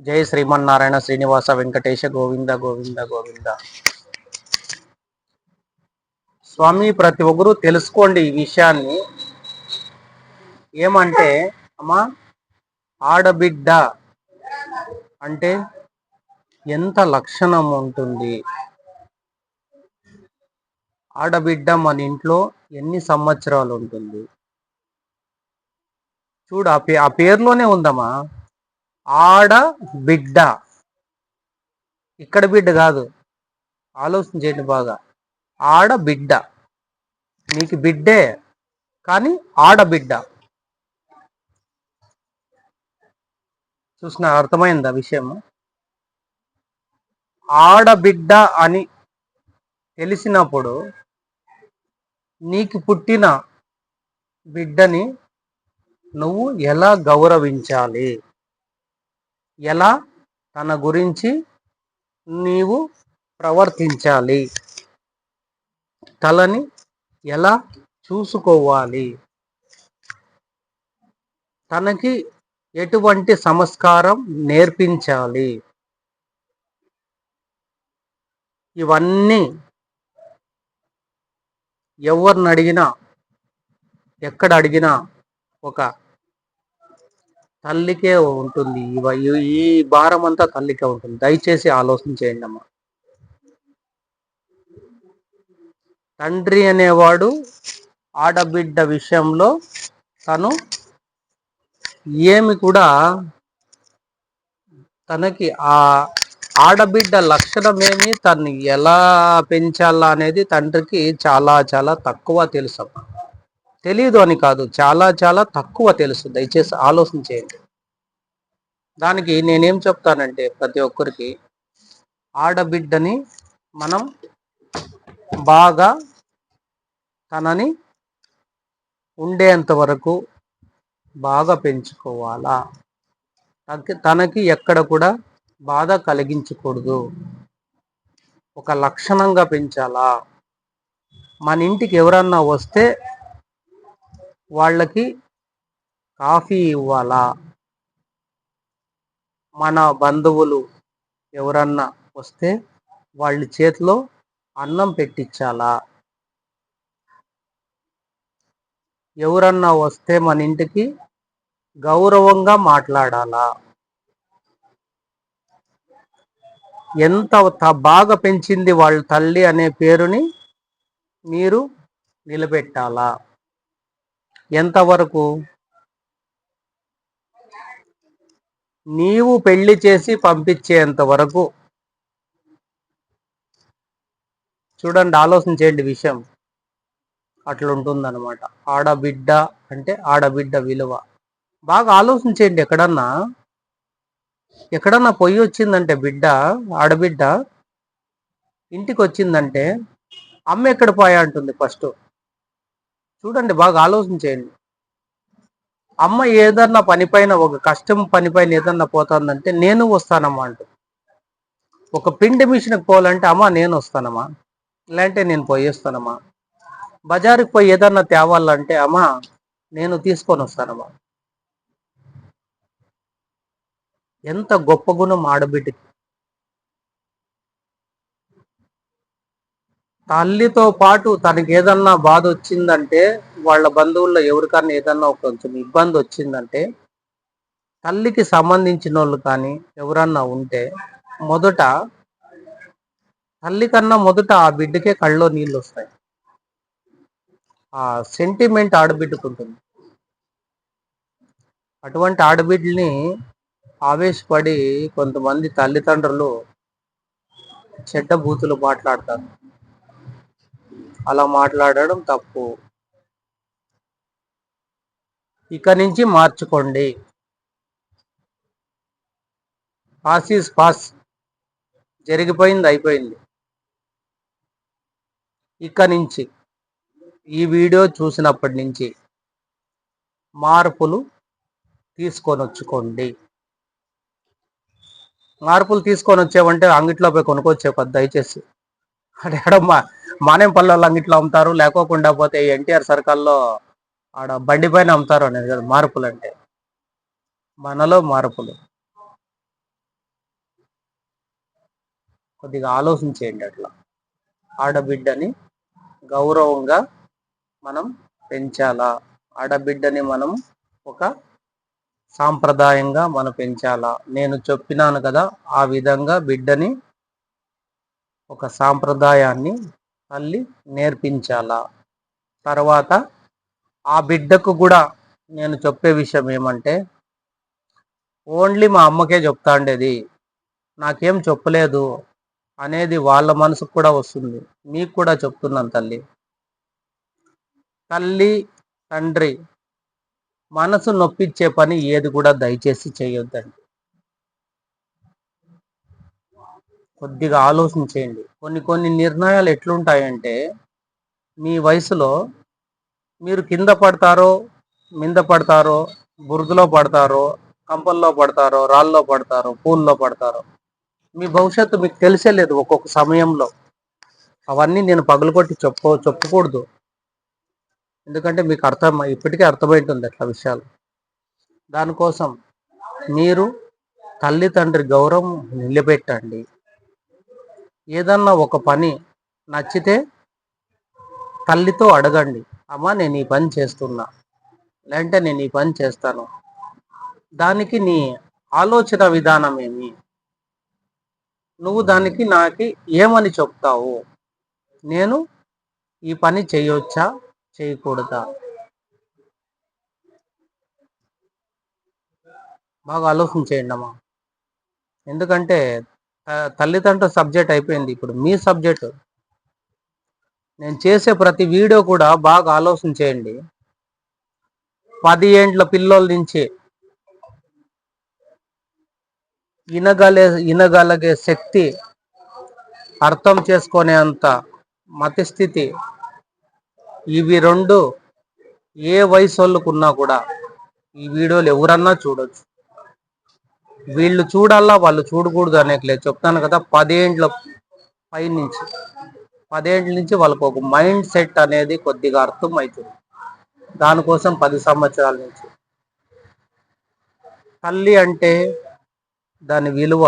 జై శ్రీమన్నారాయణ శ్రీనివాస వెంకటేశ గోవింద గోవింద గోవింద. స్వామి ప్రతి ఒక్కరూ తెలుసుకోండి ఈ విషయాన్ని. ఏమంటే అమ్మా ఆడబిడ్డ అంటే ఎంత లక్షణం ఉంటుంది? ఆడబిడ్డ మన ఇంట్లో ఎన్ని సంవత్సరాలు ఉంటుంది? చూడు ఆ పే ఆ పేరులోనే ఉందమ్మా. ఆడ బిడ్డ. ఇక్కడ బిడ్డ కాదు. ఆలోచన చేయండి బాగా. ఆడబిడ్డ నీకు బిడ్డే కానీ ఆడబిడ్డ చూసిన అర్థమైందా విషయం ఆడబిడ్డ అని తెలిసినప్పుడు నీకు పుట్టిన బిడ్డని నువ్వు ఎలా గౌరవించాలి? ఎలా? తన గురించి నీవు ప్రవర్తించాలి. తలని ఎలా చూసుకోవాలి? తనకి ఎటువంటి సంస్కారం నేర్పించాలి? ఇవన్నీ ఎవరిని అడిగినా ఎక్కడ అడిగినా ఒక తల్లికే ఉంటుంది. ఈ భారం అంతా తల్లికే ఉంటుంది. దయచేసి ఆలోచన చేయండి అమ్మా. తండ్రి అనేవాడు ఆడబిడ్డ విషయంలో తను ఏమి కూడా తనకి ఆ ఆడబిడ్డ లక్షణమేమి తను ఎలా పెంచాలా అనేది తండ్రికి చాలా చాలా తక్కువ తెలుసమ్మా. తెలియదు అని కాదు. చాలా చాలా తక్కువ తెలుసు. దయచేసి ఆలోచన చేయండి. దానికి నేనేం చెప్తానంటే ప్రతి ఒక్కరికి ఆడబిడ్డని మనం బాగా తనని ఉండేంత వరకు బాగా పెంచుకోవాలా? తనకి ఎక్కడ కూడా బాధ కలిగించకూడదు. ఒక లక్షణంగా పెంచాలా? మన ఇంటికి ఎవరన్నా వస్తే వాళ్ళకి కాఫీ ఇవ్వాలా? మన బంధువులు ఎవరన్నా వస్తే వాళ్ళ చేతిలో అన్నం పెట్టించాలా? ఎవరన్నా వస్తే మన ఇంటికి గౌరవంగా మాట్లాడాలా? ఎంత బాగా పెంచింది వాళ్ళ తల్లి అనే పేరుని మీరు నిలబెట్టాలా? ఎంతవరకు? నీవు పెళ్ళి చేసి పంపించేంత వరకు. చూడండి ఆలోచన చేయండి విషయం. అట్లుంటుందన్నమాట. ఆడబిడ్డ అంటే ఆడబిడ్డ విలువ. బాగా ఆలోచన చేయండి ఎక్కడన్నా. ఎక్కడన్నా పొయ్యి వచ్చిందంటే బిడ్డ ఆడబిడ్డ ఇంటికి వచ్చిందంటే అమ్మ ఎక్కడ పోయా అంటుంది ఫస్ట్. చూడండి బాగా ఆలోచించేయండి అమ్మ ఏదన్నా పనిపైన ఒక కష్టం పనిపైన ఏదన్నా పోతుందంటే నేను వస్తానమ్మా అంటూ ఒక పిండి మిషన్కి పోవాలంటే అమ్మ నేను వస్తానమ్మా. లేదంటే నేను పోయేస్తానమ్మా. బజారుకి పోయి ఏదన్నా తేవాలంటే అమ్మ నేను తీసుకొని వస్తానమ్మా. ఎంత గొప్ప గుణం ఆడబిడ్డకి. తల్లితో పాటు తనకి ఏదన్నా బాధ వచ్చిందంటే వాళ్ళ బంధువుల్లో ఎవరికన్నా ఏదన్నా కొంచెం ఇబ్బంది వచ్చిందంటే తల్లికి సంబంధించిన వాళ్ళు కానీ ఎవరన్నా ఉంటే మొదట తల్లి కన్నా మొదట ఆ బిడ్డకే కళ్ళలో నీళ్ళు వస్తాయి. ఆ సెంటిమెంట్ ఆడబిడ్డకుంటుంది అటువంటి ఆడబిడ్డని ఆవేశపడి కొంతమంది తల్లిదండ్రులు చెడ్డ బూతులు మాట్లాడతారు. అలా మాట్లాడడం తప్పు. ఇక నుంచి మార్చుకోండి. పాస్ ఈజ్ పాస్ జరిగిపోయింది అయిపోయింది. ఇక నుంచి ఈ వీడియో చూసినప్పటి నుంచి మార్పులు తీసుకొని వచ్చుకోండి మార్పులు తీసుకొని వచ్చేవంటే అంగిట్లో పోయి కొనుక్కొచ్చే దయచేసి. అక్కడ మా మానేం ఇట్లా అంగిట్లో అమ్ముతారు లేకోకుండా పోతే ఎన్టీఆర్ సర్కల్లో ఆడ బండి పైన అమ్ముతారు అనేది కదా మార్పులు అంటే. మనలో మార్పులు. కొద్దిగా ఆలోచించేయండి అట్లా. ఆడబిడ్డని గౌరవంగా మనం పెంచాలా? ఆడబిడ్డని మనం ఒక సాంప్రదాయంగా మనం పెంచాలా? నేను చెప్పినాను కదా ఆ విధంగా బిడ్డని ఒక సాంప్రదాయాన్ని తల్లి నేర్పించాలా? తర్వాత ఆ బిడ్డకు కూడా నేను చెప్పే విషయం ఏమంటే ఓన్లీ మా అమ్మకే చెప్తా ఉండేది నాకేం చెప్పలేదు అనేది వాళ్ళ మనసుకు కూడా వస్తుంది. మీకు కూడా చెప్తున్నాను తల్లి. తల్లి తండ్రి మనసు నొప్పించే పని ఏది కూడా దయచేసి చేయొద్దండి. కొద్దిగా ఆలోచించేయండి. కొన్ని కొన్ని నిర్ణయాలు ఎట్లుంటాయంటే మీ వయసులో మీరు కింద పడతారో మింద పడతారో బురదలో పడతారో కంపల్లో పడతారో రాళ్ళలో పడతారో పూల్లో పడతారో మీ భవిష్యత్తు మీకు తెలిసే లేదు ఒక్కొక్క సమయంలో. అవన్నీ నేను పగలగొట్టి చెప్పు చెప్పకూడదు. ఎందుకంటే మీకు అర్థం ఇప్పటికే అర్థమైంటుంది అట్లా విషయాలు. దానికోసం మీరు తల్లిదండ్రి గౌరవం నిలబెట్టండి. ఏదన్నా ఒక పని నచ్చితే తల్లితో అడగండి అమ్మా నేను ఈ పని చేస్తున్నా లేదంటే నేను ఈ పని చేస్తాను. దానికి నీ ఆలోచన విధానం ఏమి? నువ్వు దానికి నాకు ఏమని చెప్తావు? నేను ఈ పని చేయొచ్చా? చేయకూడదా? బాగా ఆలోచించేయండి అమ్మా ఎందుకంటే తల్లిదండ్రుల సబ్జెక్ట్ అయిపోయింది. ఇప్పుడు మీ సబ్జెక్టు. నేను చేసే ప్రతి వీడియో కూడా బాగా ఆలోచన చేయండి. పది ఏండ్ల పిల్లల నుంచి ఇనగలే ఇనగలిగే శక్తి అర్థం చేసుకునే అంత మతిస్థితి ఇవి రెండు ఏ వయసు వాళ్ళకున్నా కూడా ఈ వీడియోలు ఎవరన్నా చూడొచ్చు. వీళ్ళు చూడాలా వాళ్ళు చూడకూడదు అనేకలే చెప్తాను కదా పదేండ్ల పై నుంచి పదేండ్ల నుంచి వాళ్ళకు ఒక మైండ్ సెట్ అనేది కొద్దిగా అర్థం అవుతుంది దానికోసం పది సంవత్సరాల నుంచి. తల్లి అంటే దాని విలువ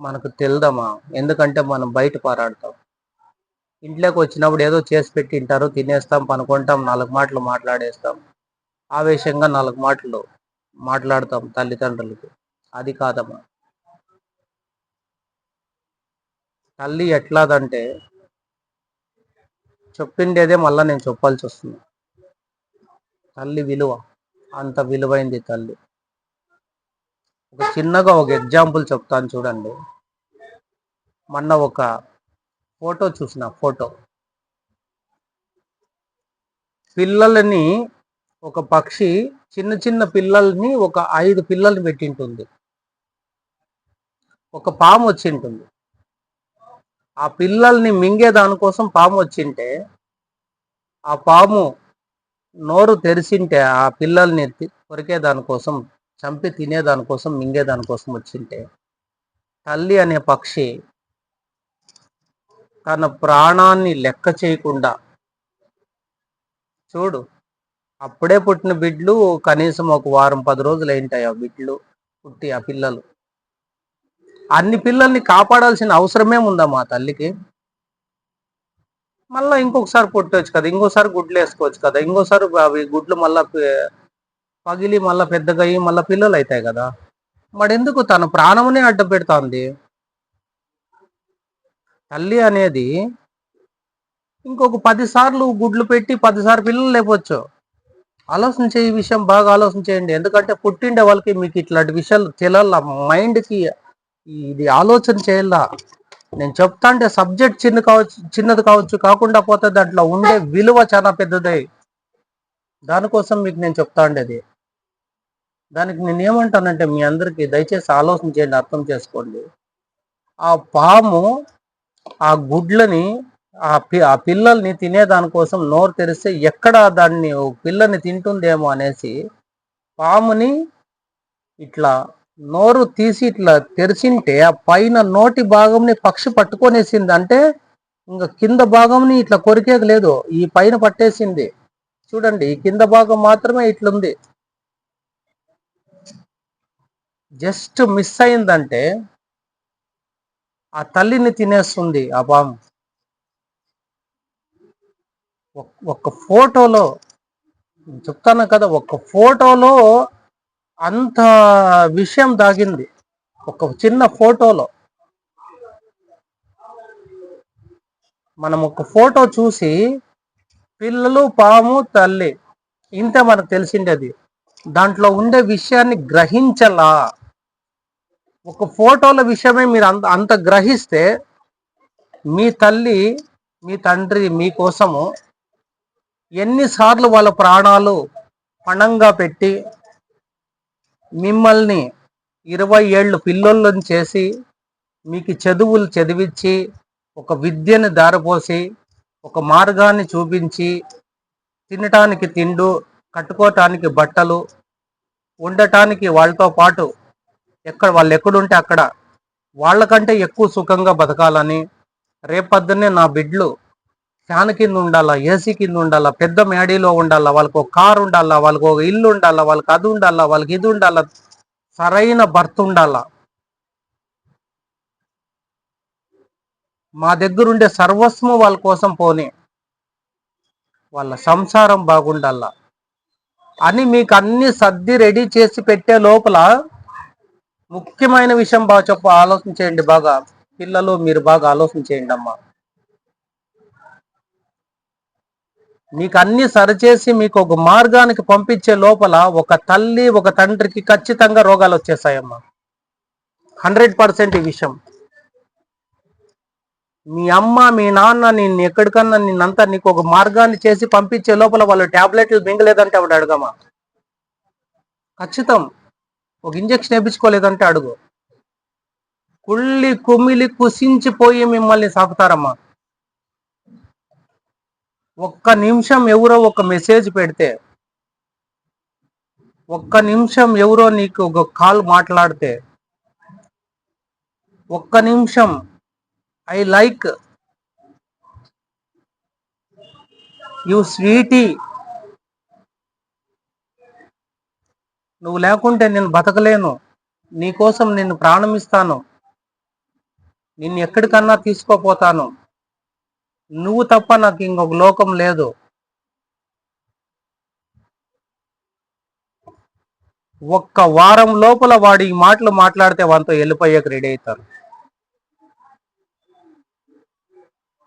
మనకు తెలుదమా ఎందుకంటే మనం బయట పారాడతాం. ఇంట్లోకి వచ్చినప్పుడు ఏదో చేసి పెట్టి తింటారు తినేస్తాం పనుకుంటాం నాలుగు మాటలు మాట్లాడేస్తాం. ఆవేశంగా నాలుగు మాటలు మాట్లాడతాం తల్లిదండ్రులకి. అది కాదమ్మా. తల్లి ఎట్లాదంటే చెప్పిండేదే మళ్ళీ నేను చెప్పాల్సి వస్తుంది. తల్లి విలువ అంత విలువైంది తల్లి. ఒక చిన్నగా ఒక ఎగ్జాంపుల్ చెప్తాను చూడండి. మొన్న ఒక ఫోటో చూసిన ఫోటో. పిల్లలని ఒక పక్షి చిన్న చిన్న పిల్లల్ని ఒక ఐదు పిల్లల్ని పెట్టింటుంది. ఒక పాము వచ్చింటుంది ఆ పిల్లల్ని మింగే దానికోసం పాము వచ్చింటే ఆ పాము నోరు తెరిచింటే ఆ పిల్లల్ని కొరికే దానికోసం చంపి తినేదానికోసం మింగేదానికోసం వచ్చింటే తల్లి అనే పక్షి తన ప్రాణాన్ని లెక్క చేయకుండా చూడు అప్పుడే పుట్టిన బిడ్లు కనీసం ఒక వారం పది రోజులు అయింటాయి ఆ బిడ్లు పుట్టి ఆ పిల్లలు. అన్ని పిల్లల్ని కాపాడాల్సిన అవసరమే ఉందా మా తల్లికి? మళ్ళీ ఇంకొకసారి పుట్టవచ్చు కదా ఇంకోసారి గుడ్లు వేసుకోవచ్చు కదా ఇంకోసారి అవి గుడ్లు మళ్ళా పగిలి మళ్ళీ పెద్దగా అయ్యి మళ్ళీ పిల్లలు అవుతాయి కదా. మరి ఎందుకు తన ప్రాణమునే అడ్డ పెడుతోంది తల్లి అనేది ఇంకొక పదిసార్లు గుడ్లు పెట్టి పదిసార్లు పిల్లలు లేపొచ్చు. ఆలోచించే ఈ విషయం బాగా ఆలోచన చేయండి. ఎందుకంటే పుట్టిండే వాళ్ళకి మీకు ఇట్లాంటి విషయాలు తెలాల మైండ్కి ఇది ఆలోచన చేయాలా? నేను చెప్తా అంటే సబ్జెక్ట్ చిన్న కావచ్చు చిన్నది కావచ్చు కాకుండా పోతే దాంట్లో ఉండే విలువ చాలా పెద్దది. దానికోసం మీకు నేను చెప్తా ఉండేది దానికి నేను ఏమంటానంటే మీ అందరికీ దయచేసి ఆలోచన చేయండి అర్థం చేసుకోండి. ఆ పాము ఆ గుడ్లని ఆ పి ఆ పిల్లల్ని తినేదానికోసం నోరు తెరిస్తే ఎక్కడ దాన్ని పిల్లని తింటుందేమో అనేసి పాముని ఇట్లా నోరు తీసి ఇట్లా తెరిచింటే ఆ పైన నోటి భాగంని పక్షి పట్టుకొనేసింది. అంటే ఇంకా కింద భాగంని ఇట్లా కొరికేది లేదు. ఈ పైన పట్టేసింది. చూడండి ఈ కింద భాగం మాత్రమే ఇట్లుంది. జస్ట్ మిస్ అయిందంటే ఆ తల్లిని తినేస్తుంది ఆ పాము. ఒక్- ఒక్క ఫోటోలో చెప్తాను కదా ఒక్క ఫోటోలో అంత విషయం దాగింది. ఒక చిన్న ఫోటోలో. మనం ఒక ఫోటో చూసి పిల్లలు పాము తల్లి ఇంత మనకు తెలిసిండేది దాంట్లో ఉండే విషయాన్ని గ్రహించలా. ఒక ఫోటోల విషయమే మీరు అంత అంత గ్రహిస్తే మీ తల్లి మీ తండ్రి మీకోసము ఎన్నిసార్లు వాళ్ళ ప్రాణాలు పణంగా పెట్టి మిమ్మల్ని ఇరవై ఏళ్ళు పిల్లోళ్ళని చేసి మీకు చదువులు చదివించి ఒక విద్యను దారపోసి ఒక మార్గాన్ని చూపించి తినటానికి తిండు కట్టుకోవటానికి బట్టలు ఉండటానికి వాళ్ళతో పాటు ఎక్కడ వాళ్ళు ఎక్కడుంటే అక్కడ వాళ్ళకంటే ఎక్కువ సుఖంగా బతకాలని రేపొద్దున్నే నా బిడ్లు ఫ్యాన్ కింద ఉండాలా ఏసీ కింద ఉండాలా పెద్ద మేడీలో ఉండాలా వాళ్ళకి ఒక కారు ఉండాలా వాళ్ళకి ఒక ఇల్లు ఉండాలా వాళ్ళకి అది ఉండాలా వాళ్ళకి ఇది ఉండాలా సరైన భర్త ఉండాలా. మా దగ్గర ఉండే సర్వస్వం వాళ్ళ కోసం పోనీ వాళ్ళ సంసారం బాగుండాలా. అని మీకు అన్ని సర్ది రెడీ చేసి పెట్టే లోపల ముఖ్యమైన విషయం బాగా చెప్ప ఆలోచన చేయండి బాగా. పిల్లలు మీరు బాగా ఆలోచన చేయండి అమ్మా. మీకు అన్ని సరిచేసి మీకు ఒక మార్గానికి పంపించే లోపల ఒక తల్లి ఒక తండ్రికి ఖచ్చితంగా రోగాలు వచ్చేసాయమ్మా. హండ్రెడ్ పర్సెంట్ ఈ విషయం. మీ అమ్మ మీ నాన్న నిన్ను ఎక్కడికన్నా నిన్నంతా నీకు ఒక మార్గాన్ని చేసి పంపించే లోపల వాళ్ళు టాబ్లెట్లు మింగలేదంటే ఆవిడ అడగమా ఖచ్చితం. ఒక ఇంజక్షన్ వేయించుకోలేదంటే అడుగు. కుళ్ళి కుమిలి కుసించిపోయి మిమ్మల్ని సాకుతారమ్మా. ఒక్క నిమిషం ఎవరో ఒక మెసేజ్ పెడితే ఒక్క నిమిషం ఎవరో నీకు ఒక కాల్ మాట్లాడితే ఒక్క నిమిషం ఐ లైక్ యు స్వీటీ. నువ్వు లేకుంటే నేను బతకలేను. నీకోసం నేను ప్రాణమిస్తాను. నిన్ను ఎక్కడికన్నా తీసుకోపోతాను. నువ్వు తప్ప నాకు ఇంకొక లోకం లేదు. ఒక్క వారం లోపల వాడు ఈ మాటలు మాట్లాడితే వానితో వెళ్ళిపోయాక రెడీ అవుతారు.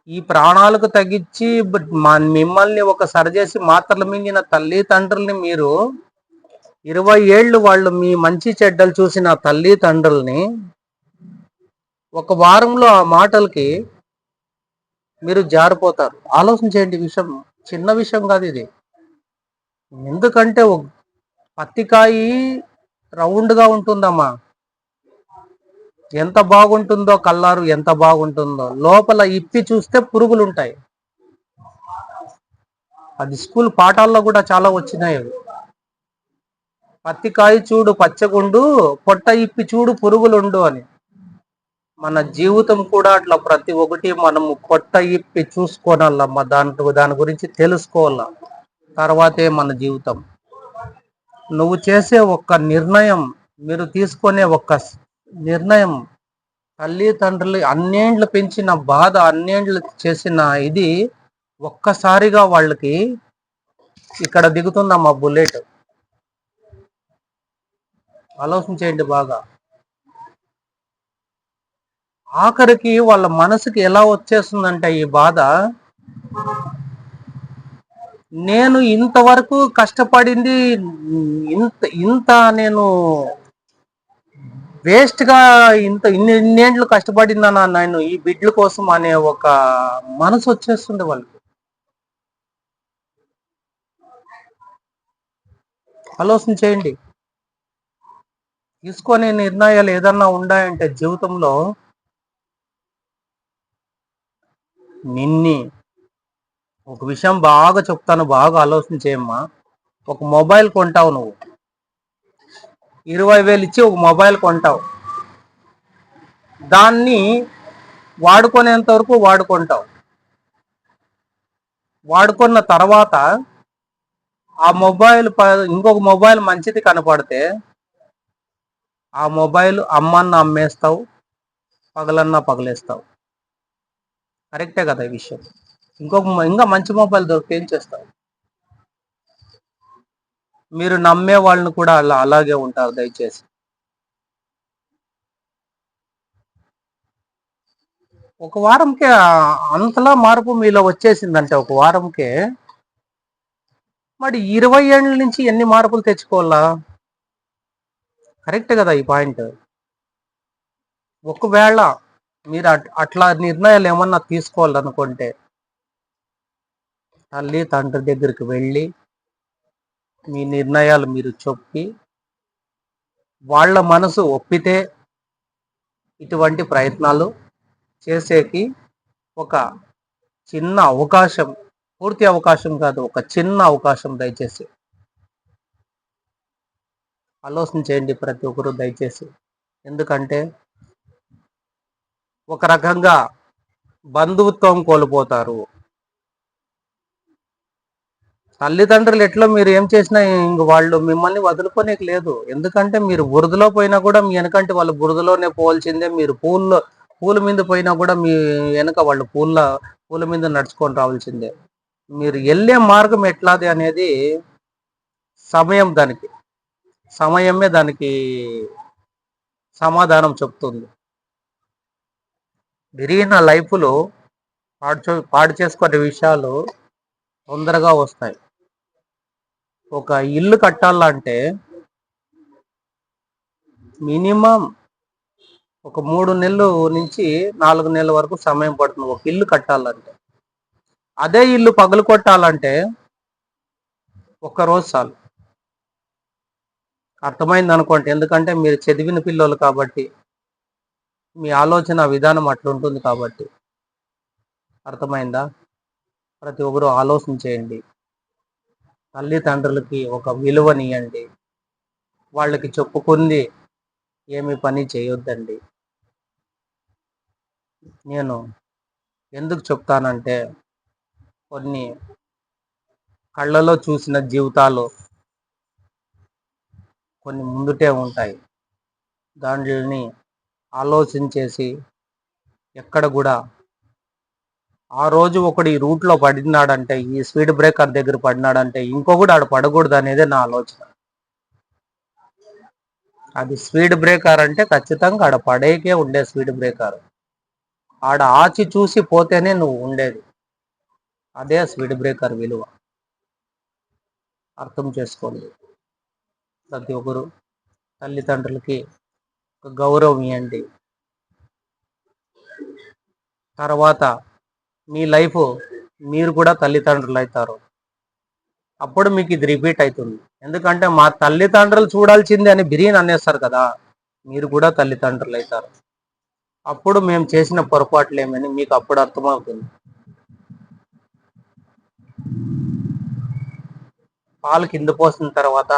ఈ ప్రాణాలకు తగ్గించి మిమ్మల్ని ఒక సరిచేసి మాత్రలు మింగిన తల్లి తండ్రుల్ని మీరు ఇరవై ఏళ్ళు వాళ్ళు మీ మంచి చెడ్డలు చూసిన తల్లి తండ్రుల్ని ఒక వారంలో ఆ మాటలకి మీరు జారిపోతారు. ఆలోచన చేయండి విషయం చిన్న విషయం కాదు ఇది. ఎందుకంటే పత్తికాయి రౌండ్గా ఉంటుందమ్మా. ఎంత బాగుంటుందో కల్లారు ఎంత బాగుంటుందో. లోపల ఇప్పి చూస్తే పురుగులు ఉంటాయి అది స్కూల్ పాఠాల్లో కూడా చాలా వచ్చినాయి అవి. పత్తికాయ చూడు పచ్చగుండు పొట్ట ఇప్పి చూడు పురుగులుండు అని. మన జీవితం కూడా అట్లా ప్రతి ఒక్కటి మనము కొత్త ఇప్పి చూసుకోనల్లమ్మ దాంట్లో దాని గురించి తెలుసుకోవాల తర్వాతే మన జీవితం? నువ్వు చేసే ఒక్క నిర్ణయం మీరు తీసుకునే ఒక్క నిర్ణయం తల్లిదండ్రులు అన్నేండ్లు పెంచిన బాధ అన్నేండ్లు చేసిన ఇది ఒక్కసారిగా వాళ్ళకి ఇక్కడ దిగుతుందమ్మా బుల్లెట్. ఆలోచించేయండి బాగా. ఆఖరికి వాళ్ళ మనసుకి ఎలా వచ్చేస్తుందంటే ఈ బాధ నేను ఇంతవరకు కష్టపడింది ఇంత ఇంత నేను వేస్ట్గా ఇంత ఇన్ని ఇన్నేండ్లు కష్టపడిందన్నా నేను ఈ బిడ్ల కోసం అనే ఒక మనసు వచ్చేస్తుంది వాళ్ళకి. ఆలోచన చేయండి. తీసుకునే నిర్ణయాలు ఏదన్నా ఉన్నాయంటే జీవితంలో నిన్ని ఒక విషయం బాగా చెప్తాను బాగా ఆలోచన చేయమ్మా. ఒక మొబైల్ కొంటావు నువ్వు. ఇరవై వేలు ఇచ్చి ఒక మొబైల్ కొంటావు. దాన్ని వాడుకునేంత వరకు వాడుకుంటావు. వాడుకున్న తర్వాత ఆ మొబైల్ ప- ఇంకొక మొబైల్ మంచిది కనపడితే ఆ మొబైల్ అమ్మన్న అమ్మేస్తావు పగలన్నా పగలేస్తావు. కరెక్టే కదా ఈ విషయం. ఇంకొక ఇంకా మంచి మొబైల్ దొరికితే ఏం చేస్తారు మీరు నమ్మే వాళ్ళని కూడా అలా అలాగే ఉంటారు దయచేసి. ఒక వారంకే అంతలా మార్పు మీలో వచ్చేసిందంటే ఒక వారంకే మరి ఇరవై ఏళ్ళ నుంచి ఎన్ని మార్పులు తెచ్చుకోవాలా? కరెక్ట్ కదా ఈ పాయింట్. ఒకవేళ మీరు అట్- అట్లా నిర్ణయాలు ఏమన్నా తీసుకోవాలనుకుంటే తల్లి తండ్రి దగ్గరికి వెళ్ళి మీ నిర్ణయాలు మీరు చెప్పి వాళ్ళ మనసు ఒప్పితే ఇటువంటి ప్రయత్నాలు చేసేకి ఒక చిన్న అవకాశం పూర్తి అవకాశం కాదు ఒక చిన్న అవకాశం దయచేసి. ఆలోచన చేయండి ప్రతి ఒక్కరూ దయచేసి. ఎందుకంటే ఒక రకంగా బంధుత్వం కోల్పోతారు. తల్లిదండ్రులు ఎట్లా మీరు ఏం చేసినా ఇంక వాళ్ళు మిమ్మల్ని వదులుకోనేకి లేదు. ఎందుకంటే మీరు బురదలో పోయినా కూడా మీ వెనకంటే వాళ్ళు బురదలోనే పోవాల్సిందే మీరు పూల్లో పూల మీద పోయినా కూడా మీ వెనక వాళ్ళు పూల పూల మీద నడుచుకొని రావాల్సిందే. మీరు వెళ్ళే మార్గం ఎట్లాది అనేది సమయం దానికి సమయమే దానికి సమాధానం చెప్తుంది. విరిగిన లైఫ్లో పాడు పాడు చేసుకునే విషయాలు తొందరగా వస్తాయి. ఒక ఇల్లు కట్టాలంటే మినిమం ఒక మూడు నెలలు నుంచి నాలుగు నెలల వరకు సమయం పడుతుంది ఒక ఇల్లు కట్టాలంటే. అదే ఇల్లు పగలు కొట్టాలంటే ఒక్క రోజు చాలు. అర్థమైంది అనుకోండి ఎందుకంటే మీరు చదివిన పిల్లలు కాబట్టి మీ ఆలోచన విధానం అట్లుంటుంది కాబట్టి. అర్థమైందా? ప్రతి ఒక్కరు ఆలోచన చేయండి. తల్లిదండ్రులకి ఒక విలువనియండి. వాళ్ళకి చెప్పుకుంది ఏమి పని చేయొద్దండి. నేను ఎందుకు చెప్తానంటే కొన్ని కళ్ళలో చూసిన జీవితాలు కొన్ని ముందుటే ఉంటాయి. దాంట్లోని ఆలోచించేసి ఎక్కడ కూడా ఆ రోజు ఒకడు ఈ రూట్లో పడినాడంటే ఈ స్పీడ్ బ్రేకర్ దగ్గర పడినాడంటే ఇంకొకడు ఆడ పడకూడదు అనేది నా ఆలోచన. అది స్పీడ్ బ్రేకర్ అంటే ఖచ్చితంగా ఆడ పడేకే ఉండే స్పీడ్ బ్రేకర్. ఆడ ఆచి చూసి పోతేనే నువ్వు ఉండేది. అదే స్పీడ్ బ్రేకర్ విలువ. అర్థం చేసుకోండి. ప్రతి ఒక్కరు తల్లిదండ్రులకి ఒక గౌరవం ఇవ్వండి తర్వాత మీ లైఫ్ మీరు కూడా తల్లిదండ్రులు అవుతారు. అప్పుడు మీకు ఇది రిపీట్ అవుతుంది. ఎందుకంటే మా తల్లిదండ్రులు చూడాల్సిందే అని బిర్యానీ అనేస్తారు కదా మీరు కూడా తల్లిదండ్రులు అవుతారు. అప్పుడు మేము చేసిన పొరపాట్లు ఏమని మీకు అప్పుడు అర్థమవుతుంది. పాలు కింద పోసిన తర్వాత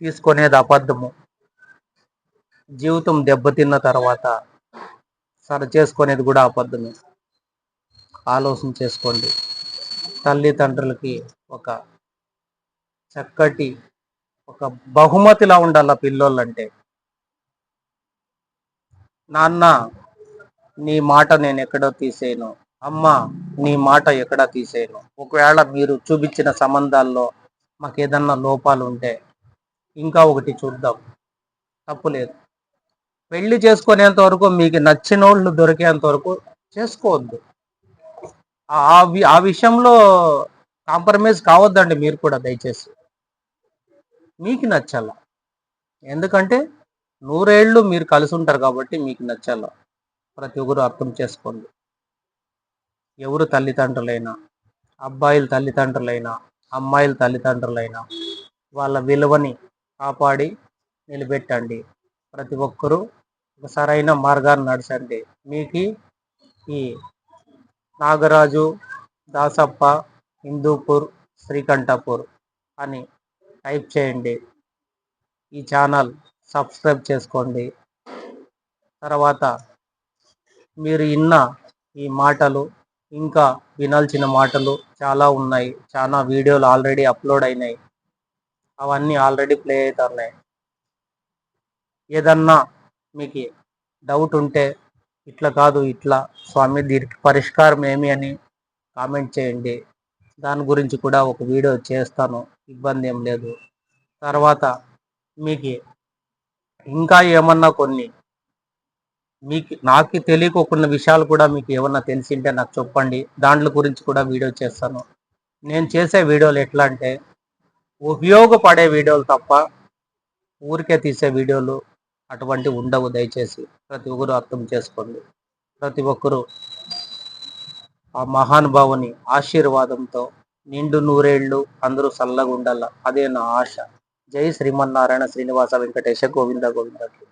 తీసుకునేది అబద్ధము. జీవితం దెబ్బతిన్న తర్వాత సరి చేసుకునేది కూడా అబద్ధమే. ఆలోచన చేసుకోండి. తల్లిదండ్రులకి ఒక చక్కటి ఒక బహుమతిలా ఉండాల పిల్లోళ్ళంటే. నాన్న నీ మాట నేను ఎక్కడో తీసేయను. అమ్మ నీ మాట ఎక్కడా తీసేయను. ఒకవేళ మీరు చూపించిన సంబంధాల్లో మాకు ఏదన్నా లోపాలు ఉంటే ఇంకా ఒకటి చూద్దాం. తప్పులేదు పెళ్ళి చేసుకునేంత వరకు మీకు నచ్చిన వాళ్ళు దొరికేంత వరకు చేసుకోవద్దు. ఆ ఆ విషయంలో కాంప్రమైజ్ కావద్దండి మీరు కూడా దయచేసి. మీకు నచ్చాల. ఎందుకంటే నూరేళ్ళు మీరు కలిసి ఉంటారు కాబట్టి మీకు నచ్చాల. ప్రతి ఒక్కరు అర్థం చేసుకోండి. ఎవరు తల్లిదండ్రులైనా అబ్బాయిల తల్లిదండ్రులైనా అమ్మాయిల తల్లిదండ్రులైనా వాళ్ళ విలువని కాపాడి నిలబెట్టండి. ప్రతి ఒక్కరూ సరైన మార్గాన్ని నడచండి. మీకు ఈ నాగరాజు దాసప్ప హిందూపూర్ శ్రీకంఠపూర్ అని టైప్ చేయండి. ఈ ఛానల్ సబ్స్క్రైబ్ చేసుకోండి. తర్వాత మీరు ఇన్న ఈ మాటలు ఇంకా వినాల్సిన మాటలు చాలా ఉన్నాయి. చాలా వీడియోలు ఆల్రెడీ అప్లోడ్ అయినాయి. అవన్నీ ఆల్రెడీ ప్లే అవుతున్నాయి. ఏదన్నా మీకు డౌట్ ఉంటే ఇట్లా కాదు ఇట్లా స్వామి దీనికి పరిష్కారం ఏమి అని కామెంట్ చేయండి. దాని గురించి కూడా ఒక వీడియో చేస్తాను ఇబ్బంది ఏం లేదు. తర్వాత మీకు ఇంకా ఏమన్నా కొన్ని మీకు నాకు తెలియకోకున్న విషయాలు కూడా మీకు ఏమన్నా తెలిసింటే నాకు చెప్పండి. దాంట్ల గురించి కూడా వీడియో చేస్తాను. నేను చేసే వీడియోలు ఎట్లా అంటే ఉపయోగపడే వీడియోలు తప్ప ఊరికే తీసే వీడియోలు అటువంటి ఉండవు దయచేసి ప్రతి ఒక్కరు అర్థం చేసుకోండి. ప్రతి ఒక్కరూ ఆ మహానుభావుని ఆశీర్వాదంతో నిండు నూరేళ్ళు అందరూ చల్లగా ఉండాల అదే నా ఆశ. జై శ్రీమన్నారాయణ శ్రీనివాస వెంకటేశ గోవింద గోవిందకి.